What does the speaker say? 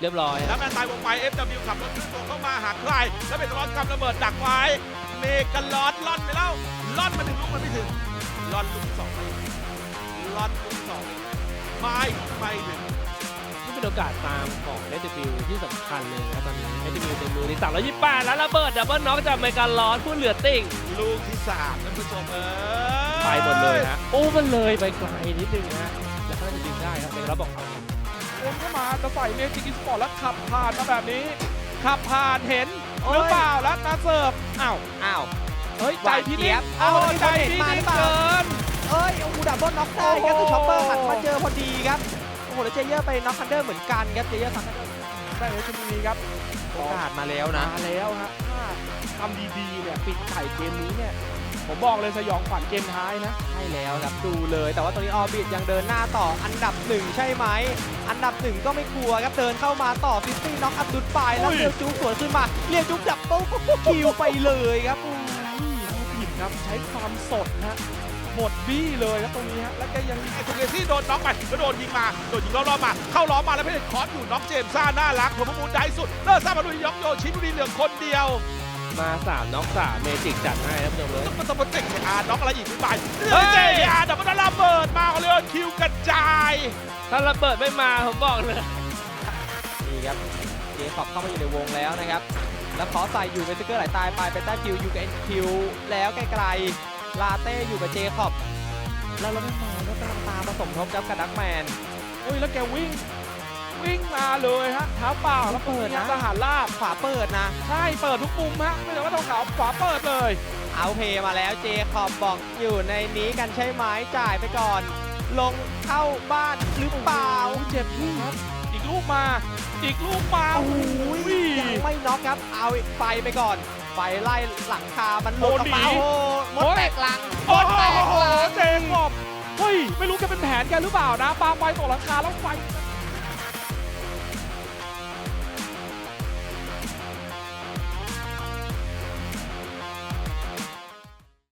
เรียบร้อยแล้วแมนตายวงไป FW ขับรถขึ้นตัวเข้ามาหาใคร แล้วเป็นร้อนกำระเบิดดักไว้เมกะลอดล่อนไปแล้วล่อนมาถึงลูกมันไม่ถึงล่อนลูกที่สองไปล่อนลูกที่สองไม่ไม่ถึงนี่เป็นโอกาสตามของเอ w ที่สำคัญเลยนะตอนนี้เอ w ในมือที่สามร้อยยี่สิบแปดแล้วระเบิดดับเบิลน็อกจากเมกาลอนผู้เหลือติ่งลูกที่สามท่านผู้ชมเอ้ยไปหมดเลยฮะโอ้มันเลยไปไกลนิดนึงนะฮะแล้วก็น่าจะดึงได้ครับเมกาลอนบอกเอา วนเข้ามาจะใส่เมจิกอีสปอร์ตแล้วขับผ่านมาแบบนี้ ขับผ่านเห็นหรือเปล่าแล้วนาเสิร์ฟอ้าวอ้าวเฮ้ยใจพี่หวานเจี๊นิ่ยงบโอ้เอ้าใจมีคนเห็นพี่มาหรืนิ่องเปล่าเกินเอ้ยโอ้โหดับเบิลน็อกได้ครับคือช็อปเปอร์หันมาเจอพอดีครับโอ้โหแล้วเจเยอร์ไปน็อกคันเดอร์เหมือนกันครับเจเยอร์ซันคันเดอร์ได้เลยชมบุรีครับโอกาสมาแล้วนะมาแล้วฮะถ้าทำดีๆเนี่ยปิดไข่เกมนี้เนี่ย ผมบอกเลยสยองขวัญเกมท้ายนะ ใช่แล้วครับดูเลย แต่ว่าตอนนี้ออร์บิทยังเดินหน้าต่ออันดับหนึ่งใช่ไหม อันดับหนึ่งก็ไม่กลัวครับเดินเข้ามาต่อฟิฟตี้น็อกอัพดุดไปแล้วอุ้ยเรียวจุ๊บสวนขึ้นมาเรียวจุ๊บดับเบิลคิวไปเลยครับอู้ผิดครับใช้ความสดนะหมดบี้เลยครับตรงนี้ฮะแล้วก็ยังไอ้ทุเรซี่โดนน็อกไปแล้วโดนยิงมาโดนยิงรอบๆมาเข้าล้อมมาแล้วเพชรคอสอยู่น็อกเจมส์ซ่าน่ารักผมประมูลได้สุดเลิศซ่ามาดูยอกโยชิบุรีเหลืองคนเดียว มาสามน็อกสามเมจิกจัดให้ครับผู้ชมเลยมันต้องมาเต็งอาร์น็อกอะไรอีกไม่ไปเฮ้เฮ้ยยเจอาร์ดับเบิลระเบิดมาเขาเรียกว่าคิวกระจาย ถ้าระเบิดไม่มาผมบอกเลยนี่ครับเจคอบเข้ามาอยู่ในวงแล้วนะครับ แล้วขอใส่อยู่เป็นสเกอร์ไหลตายไปเป็นใต้คิวอยู่กับเอ็นคิวแล้วไกลๆลาเต้อยู่กับเจคอบแล้วเราไม่มาแล้วกำลังตามมาสมทบกับกระดักแมนโอ้ยแล้วแกวิ่ง วิ่งมาเลยฮะเท้าเปล่าแล้วเปิดนะทหารราบขวาเปิดนะ ใช่เปิดทุกมุมฮะไม่แต่ว่าต้องขาวขวาเปิดเลย เอาเพย์มาแล้วเจคอบบอกอยู่ในนี้กันใช่ไหมจ่ายไปก่อน ลงเข้าบ้านหรือเปล่าโอ้ยเจ็บที่ครับอีกลูกมา อีกลูกมาโอ้โอ้ยยยังไม่น็อกครับเอาไฟไปก่อนไฟไล่หลังคามันหลุดออกมาโอ้โอ้หนีโหมดแตกลังโอ้มดแตกโหลังเจมส์บอกเฮ้ยไม่รู้แกเป็นแผนแกหรือเปล่านะปาไฟตกหลังคาแล้วไฟ